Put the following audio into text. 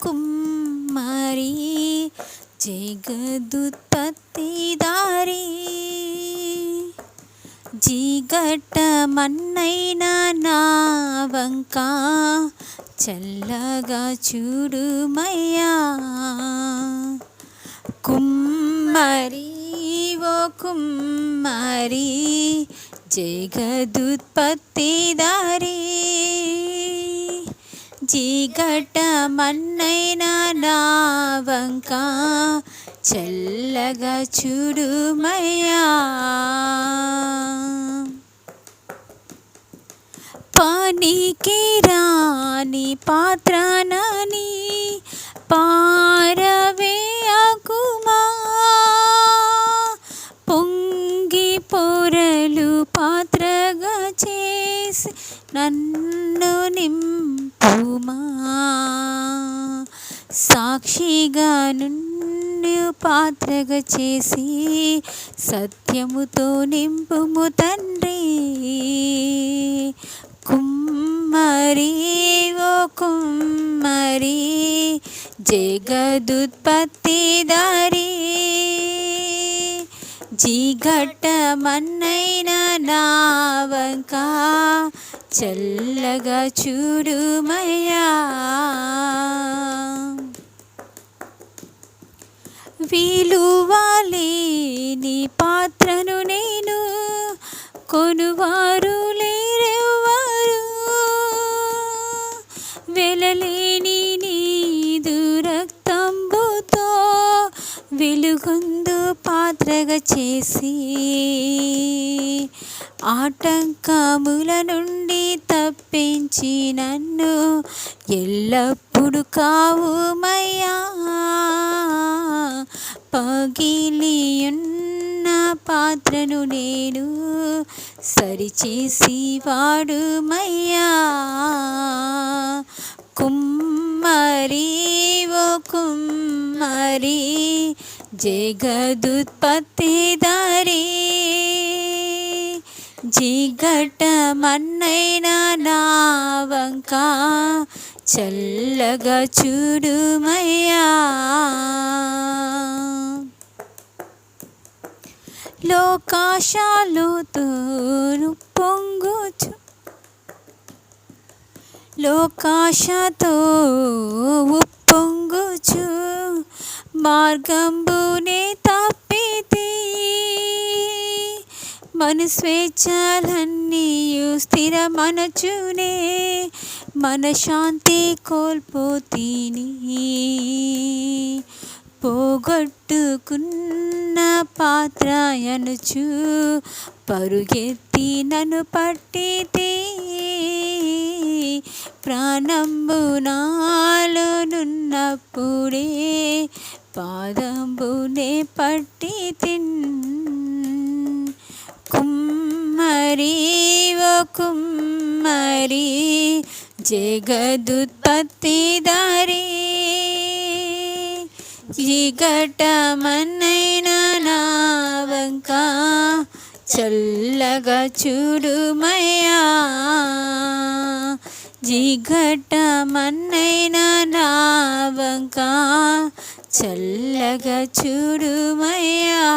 కుమ్మరి జగదుత్పత్తిదారి జీగట్ట మన్నైన నా వంక చల్లగా చూడుమయ్యా కుమ్మరి ఓ కుమ్మరి జగదుత్పత్తిదారి జీగట్ట మన్నైన నా వంక చల్లగా చూడుమయ్యా. పనికి రాని పాత్రనని పారవేయకుమా పొంగి పొరలు పాత్రగా చేసి నన్ను ఉమా సాక్షిగా నుండి పాత్రగా చేసి సత్యముతో నింపుము తండ్రి. కుమ్మరి ఓ కుమ్మరి జగదుత్పత్తిదారి జీగట్ట మన్నైన నా వంక చల్లగా చూడుమయ్యా. విలువలేని పాత్రను నేను కొనువారు లేరెవ్వరు. వెలలేని నీదు రక్తంబుతో వెలుగొందు పాత్రగా చేసి ఆటంకముల నుండి తప్పించి నన్ను ఎల్లప్పుడు కావుమయ్యా. పగిలియున్న పాత్రను నేను సరిచేసి వాడుమయ్యా. కుమ్మరి ఓ కుమ్మరి జగదుత్పత్తిదారి దారీ. మన్నైన నా వంక చల్లగా చూడుమయ్యా. లోకాశాలుతో పొంగుచు. లోకాశతో ఉప్పొంగుచు మార్గంబునే మన స్వేచ్ఛలన్నీయు స్థిరమనచునే. మన శాంతి కోల్పోతీని. పోగొట్టుకున్న పాత్ర అనుచు పరుగెత్తి నన్ను పట్టితే. ప్రాణంబు నాలోనున్నప్పుడే పాదంబునే పట్టి తిన్ కుమ్మరి ఓ కుమ్మరి జగదుత్పత్తిదారి. జిగటమన్నైన నావంక చల్లగా చూడుమయ్యా. జిగటమన్నైన నావంక చల్లగా చూడుమయ్యా.